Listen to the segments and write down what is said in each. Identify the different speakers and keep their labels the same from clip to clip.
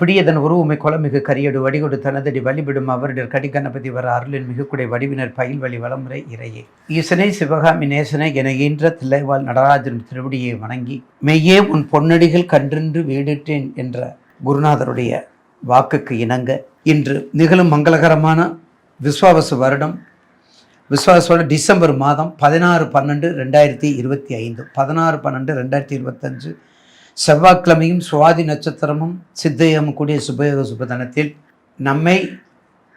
Speaker 1: பிடியதன் உருவமை குளமிகு கரியடு வடிகொடு தனதடி வழிபடும் அவரிடர் கடிகணபதி வர அருளின் மிகுக்குடை வடிவினர் பயில் வழி வளமுறை இறையே. ஈசனை சிவகாமி நேசனை என ஈன்ற தில்லைவாள் நடராஜன் திருவடியை வணங்கி மெய்யே உன் பொன்னடிகள் கன்றின்று வீடிட்டேன் என்ற குருநாதருடைய வாக்குக்கு இணங்க இன்று நிகழும் மங்களகரமான விஸ்வாவசு வருடம் விஸ்வாசோட டிசம்பர் மாதம் பதினாறு பன்னெண்டு ரெண்டாயிரத்தி இருபத்தி ஐந்து. பதினாறு பன்னெண்டு ரெண்டாயிரத்தி இருபத்தஞ்சு செவ்வாய்க்கிழமையும் சுவாதி நட்சத்திரமும் சித்தையும் கூடிய சுபயோக சுபதனத்தில் நம்மை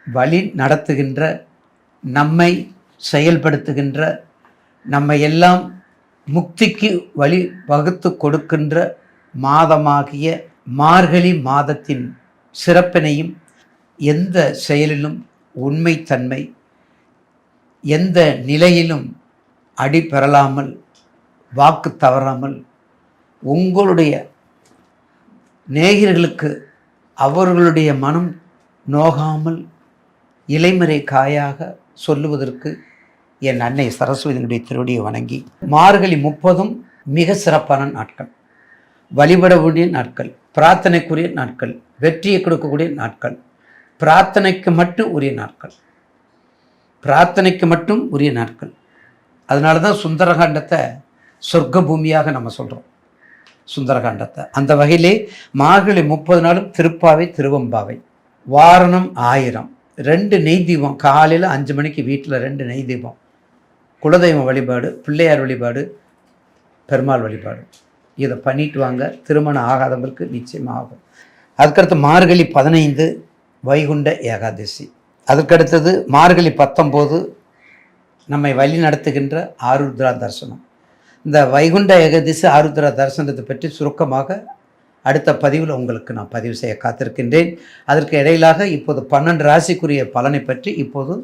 Speaker 1: வழி நடத்துகின்ற நம்மை செயல்படுத்துகின்ற நம்மை எல்லாம் முக்திக்கு வழி வகுத்து கொடுக்கின்ற மாதமாகிய மார்கழி மாதத்தின் சிறப்பினையும் எந்த செயலிலும் உண்மைத்தன்மை எந்த நிலையிலும் அடி பெறலாமல் வாக்கு தவறாமல் உங்களுடைய நேயர்களுக்கு அவர்களுடைய மனம் நோகாமல் இலைமறை காயாக சொல்லுவதற்கு என் அன்னை சரஸ்வதியினுடைய திருவடியை வணங்கி மார்கழி முப்பதும் மிக சிறப்பான நாட்கள். வழிபட வேண்டிய நாட்கள் பிரார்த்தனைக்குரிய நாட்கள் வெற்றியை கொடுக்கக்கூடிய நாட்கள் பிரார்த்தனைக்கு மட்டும் உரிய நாட்கள் பிரார்த்தனைக்கு மட்டும் உரிய நாட்கள். அதனால தான் சுந்தரகாண்டத்தை சொர்க்க பூமியாக நம்ம சொல்கிறோம் சுந்தரகாண்டத்தை. அந்த வகையிலே மார்கழி முப்பது நாளும் திருப்பாவை திருவம்பாவை. வாரணம் ஆயிரம். ரெண்டு நெய் தீபம். காலையில் அஞ்சு மணிக்கு வீட்டில் ரெண்டு நெய் தீபம். குலதெய்வம் வழிபாடு பிள்ளையார் வழிபாடு பெருமாள் வழிபாடு. இதை பண்ணிட்டு வாங்க. திருமணம் ஆகாதவங்களுக்கு நிச்சயமாகும். அதுக்கடுத்து மார்கழி பதினைந்து வைகுண்ட ஏகாதசி. அதுக்கடுத்தது மார்கழி பத்தொம்போது நம்மை வழி நடத்துகின்ற ஆருத்ரா தரிசனம். இந்த வைகுண்ட ஏகதிசி ஆருத்ரா தரிசனத்தை பற்றி சுருக்கமாக அடுத்த பதிவில் உங்களுக்கு நான் பதிவு செய்ய காத்திருக்கின்றேன். அதற்கு இடையிலாக இப்போது பன்னெண்டு ராசிக்குரிய பலனை பற்றி இப்போது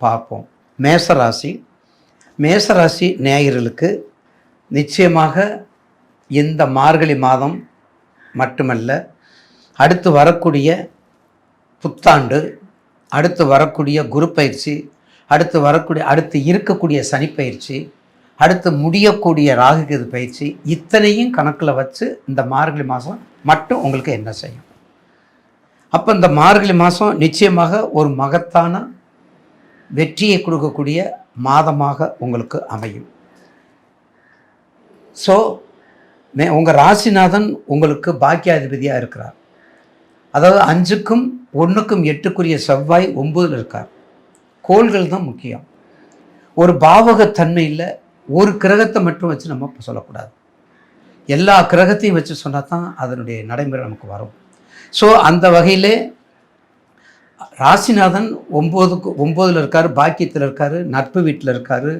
Speaker 1: பார்ப்போம். மேசராசி மேசராசி நேயர்களுக்கு நிச்சயமாக இந்த மார்கழி மாதம் மட்டுமல்ல அடுத்து வரக்கூடிய புத்தாண்டு அடுத்து வரக்கூடிய குரு பயிற்சி அடுத்து வரக்கூடிய அடுத்து இருக்கக்கூடிய சனிப்பயிற்சி அடுத்து முடியக்கூடிய ராகுகேது பயிற்சி இத்தனையும் கணக்கில் வச்சு இந்த மார்கழி மாதம் மட்டும் உங்களுக்கு என்ன செய்யும்? அப்போ இந்த மார்கழி மாதம் நிச்சயமாக ஒரு மகத்தான வெற்றியை கொடுக்கக்கூடிய மாதமாக உங்களுக்கு அமையும். ஸோ மே உங்கள் ராசிநாதன் உங்களுக்கு பாக்கியாதிபதியாக இருக்கிறார். அதாவது அஞ்சுக்கும் ஒன்றுக்கும் எட்டுக்குரிய செவ்வாய் ஒம்பதில் இருக்கார். கோள்கள் தான் முக்கியம். ஒரு பாவகத்தன்மையில் ஒரு கிரகத்தை மட்டும் வச்சு நம்ம சொல்லக்கூடாது. எல்லா கிரகத்தையும் வச்சு சொன்னால் தான் அதனுடைய நடைமுறை நமக்கு வரும். ஸோ அந்த வகையிலே ராசிநாதன் ஒம்போதுக்கு ஒம்போதில் இருக்கார் பாக்கியத்தில் இருக்கார் நட்பு வீட்டில் இருக்கார்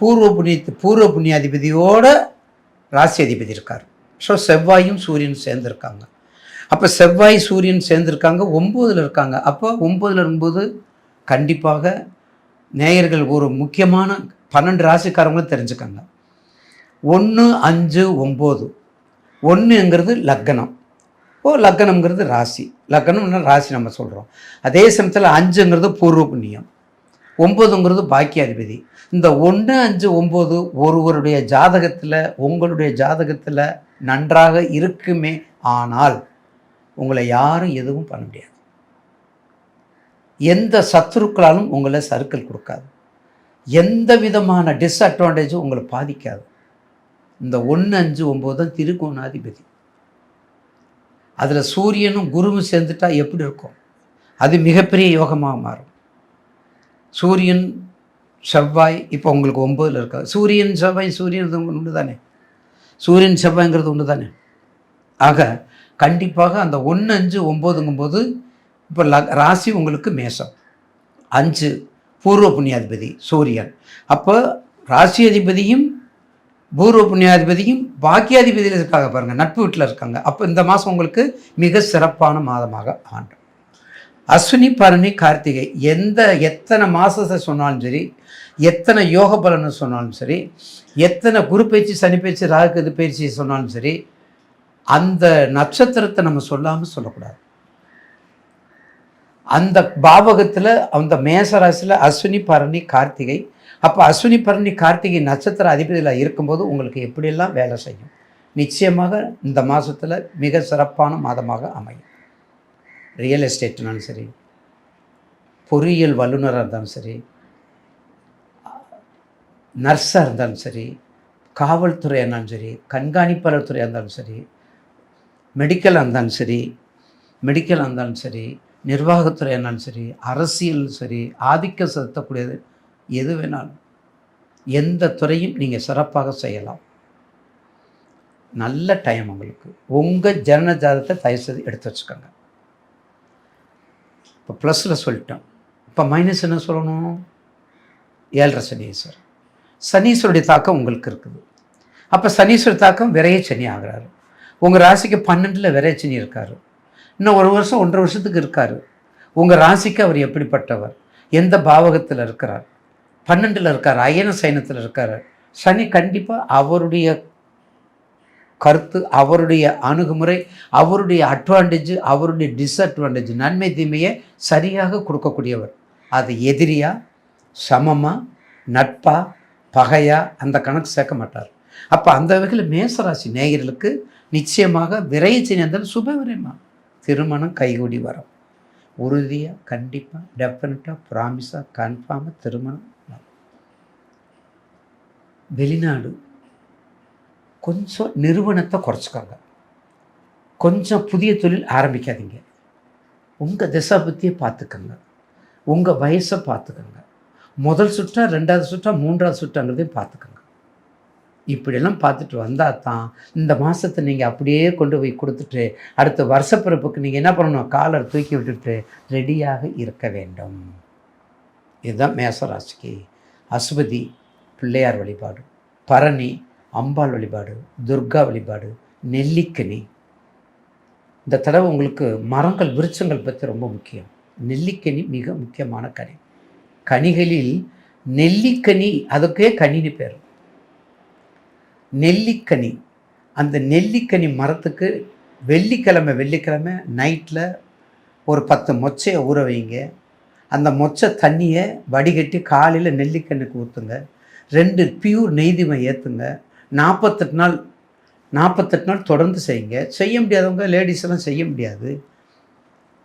Speaker 1: பூர்வ புண்ணிய பூர்வ புண்ணியாதிபதியோட ராசி அதிபதி இருக்கார். ஸோ செவ்வாயும் சூரியன் சேர்ந்துருக்காங்க. அப்போ செவ்வாய் சூரியன் சேர்ந்துருக்காங்க ஒம்போதில் இருக்காங்க. அப்போ ஒம்போதில் இருக்கும்போது கண்டிப்பாக நேயர்கள் ஒரு முக்கியமான பன்னெண்டு ராசிக்காரங்களும் தெரிஞ்சுக்காங்க. ஒன்று அஞ்சு ஒம்பது. ஒன்றுங்கிறது லக்கணம் ஓ லக்கணம்ங்கிறது ராசி. லக்கணம்னா ராசி நம்ம சொல்கிறோம் அதே சமயத்தில் அஞ்சுங்கிறது பூர்வ புண்ணியம். ஒம்பதுங்கிறது பாக்கியாதிபதி. இந்த ஒன்று அஞ்சு ஒம்பது ஒருவருடைய ஜாதகத்தில் உங்களுடைய ஜாதகத்தில் நன்றாக இருக்குமே ஆனால் உங்களை யாரும் எதுவும் பண்ண முடியாது. எந்த சத்துருக்களாலும் உங்களை சர்க்கிள் கொடுக்காது. எந்த விதமான டிஸ்அட்வான்டேஜும் உங்களை பாதிக்காது. இந்த ஒன்று அஞ்சு ஒம்பது தான் திருகோணாதிபதி. அதில் சூரியனும் குருவும் சேர்ந்துட்டா எப்படி இருக்கும்? அது மிகப்பெரிய யோகமாக மாறும். சூரியன் செவ்வாய் இப்போ உங்களுக்கு ஒம்பதில் இருக்காது சூரியன் செவ்வாய் சூரியன் ஒன்று தானே? சூரியன் செவ்வாய்ங்கிறது ஒன்று தானே? ஆக கண்டிப்பாக அந்த ஒன்று அஞ்சு ஒம்போதுங்கும்போது இப்போ ராசி உங்களுக்கு மேசம். அஞ்சு பூர்வ புண்ணியாதிபதி சூரியன். அப்போ ராசி அதிபதியும் பூர்வ புண்ணியாதிபதியும் பாக்கியாதிபதியில் இருக்காங்க பாருங்கள் நட்பு வீட்டில் இருக்காங்க. அப்போ இந்த மாதம் உங்களுக்கு மிக சிறப்பான மாதமாக ஆண்டு. அஸ்வினி பரணி கார்த்திகை எந்த எத்தனை மாதத்தை சொன்னாலும் சரி எத்தனை யோக பலனை சொன்னாலும் சரி எத்தனை குரு பயிற்சி சனி பயிற்சி ராகுகது பயிற்சி சொன்னாலும் சரி அந்த நட்சத்திரத்தை நம்ம சொல்லாமல் சொல்லக்கூடாது. அந்த பாவகத்தில் அந்த மேசராசியில் அஸ்வினி பரணி கார்த்திகை. அப்போ அஸ்வினி பரணி கார்த்திகை நட்சத்திர அதிபதியில் இருக்கும்போது உங்களுக்கு எப்படியெல்லாம் வேலை செய்யும்? நிச்சயமாக இந்த மாதத்தில் மிக சிறப்பான மாதமாக அமையும். ரியல் எஸ்டேட்னாலும் சரி பொறியியல் வல்லுநராக இருந்தாலும் சரி நர்ஸாக இருந்தாலும் சரி காவல்துறையாக இருந்தாலும் சரி கண்காணிப்பாளர் துறையாக இருந்தாலும் சரி மெடிக்கலாக இருந்தாலும் சரி மெடிக்கலாக இருந்தாலும் சரி நிர்வாகத்துறை என்னன்னு சரி அரசியல் சரி ஆதிக்கம் செலுத்தக்கூடியது எது வேணாலும் எந்த துறையும் நீங்கள் சிறப்பாக செய்யலாம். நல்ல டைம் உங்களுக்கு. உங்கள் ஜனன ஜாதத்தை தயவு செய்து எடுத்து வச்சுக்கோங்க. இப்போ ப்ளஸில் சொல்லிட்டோம். இப்போ மைனஸ் என்ன சொல்லணும்? ஏழரை சனீஸ்வர். சனீஸ்வருடைய தாக்கம் உங்களுக்கு இருக்குது. அப்போ சனீஸ்வரர் தாக்கம் விரைய சனி ஆகிறாரு. உங்கள் ராசிக்கு பன்னெண்டில் விரைய சனி இருக்கார். இன்னும் ஒரு வருஷம் ஒன்றரை வருஷத்துக்கு இருக்கார். உங்கள் ராசிக்கு அவர் எப்படிப்பட்டவர்? எந்த பாவகத்தில் இருக்கிறார்? பன்னெண்டில் இருக்கார் அயன சைனத்தில் இருக்கார். சனி கண்டிப்பாக அவருடைய கருத்து அவருடைய அணுகுமுறை அவருடைய அட்வான்டேஜ் அவருடைய டிஸ்அட்வான்டேஜ் நன்மை தீமையை சரியாக கொடுக்கக்கூடியவர். அது எதிரியா சமமாக நட்பா பகையா அந்த கணக்கு சேர்க்க மாட்டார். அப்போ அந்த வகையில் மேசராசி நேயர்களுக்கு நிச்சயமாக விரைச்சி நேர்ந்தால் சுப விரைமா திருமணம் கைகூடி வரும். உறுதியாக கண்டிப்பாக டெஃபினட்டாக ப்ராமிஸாக கன்ஃபார்மாக திருமணம் வரும். வெளிநாடு கொஞ்சம் நிறுவனத்தை குறைச்சிக்கோங்க. கொஞ்சம் புதிய தொழில் ஆரம்பிக்காதீங்க. உங்கள் திசை பற்றியை பார்த்துக்கோங்க. உங்கள் வயசை பார்த்துக்கோங்க. முதல் சுற்றா ரெண்டாவது சுற்றா மூன்றாவது சுற்றாங்கிறதையும் பார்த்துக்கோங்க. இப்படியெல்லாம் பார்த்துட்டு வந்தால் தான் இந்த மாதத்தை நீங்கள் அப்படியே கொண்டு போய் கொடுத்துட்டு அடுத்த வருஷப்பிறப்புக்கு நீங்கள் என்ன பண்ணணும்? காலர் தூக்கி விட்டுட்டு ரெடியாக இருக்க வேண்டும். இதுதான் மேசராசிக்கு. அசுபதி பிள்ளையார் வழிபாடு பரணி அம்பாள் வழிபாடு துர்கா வழிபாடு நெல்லிக்கனி இந்த தடவை உங்களுக்கு மரங்கள் விருட்சங்கள் பற்றி ரொம்ப முக்கியம். நெல்லிக்கனி மிக முக்கியமான கனி. கனிகளில் நெல்லிக்கனி அதுக்கே கனின்னு பேர். நெல்லிக்கனி. அந்த நெல்லிக்கனி மரத்துக்கு வெள்ளிக்கிழமை வெள்ளிக்கிழமை நைட்டில் ஒரு பத்து மொச்சையை ஊற வைங்க. அந்த மொச்சை தண்ணியை வடிகட்டி காலையில் நெல்லிக்கண்ணுக்கு ஊற்றுங்க ரெண்டு பியூர் நெய்திமை ஏற்றுங்க நாற்பத்தெட்டு நாள் நாற்பத்தெட்டு நாள் தொடர்ந்து செய்யுங்க. செய்ய முடியாதவங்க லேடிஸ் எல்லாம் செய்ய முடியாது.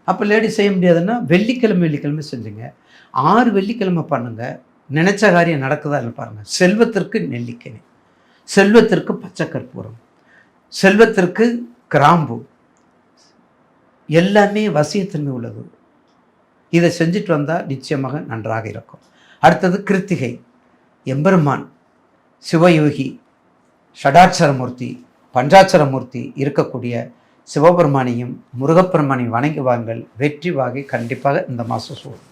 Speaker 1: அப்போ லேடிஸ் செய்ய முடியாதுன்னா வெள்ளிக்கிழமை வெள்ளிக்கிழமை செஞ்சுங்க. ஆறு வெள்ளிக்கிழமை பண்ணுங்கள் நினச்ச காரியம் நடக்குதா இல்லை பாருங்கள் செல்வத்திற்கு நெல்லிக்கனி. செல்வத்திற்கு பச்சை கற்பூரம் செல்வத்திற்கு கிராம்பு. எல்லாமே வசியத்தன்மை உள்ளது. இதை செஞ்சுட்டு வந்தால் நிச்சயமாக நன்றாக இருக்கும். அடுத்தது கிருத்திகை. எம்பெருமான் சிவயோகி ஷடாட்சரமூர்த்தி பஞ்சாட்சரமூர்த்தி இருக்கக்கூடிய சிவபெருமானையும் முருகப்பெருமானையும் வணங்கி வாங்கள் வெற்றி வாகை கண்டிப்பாக இந்த மாதம் சூழும்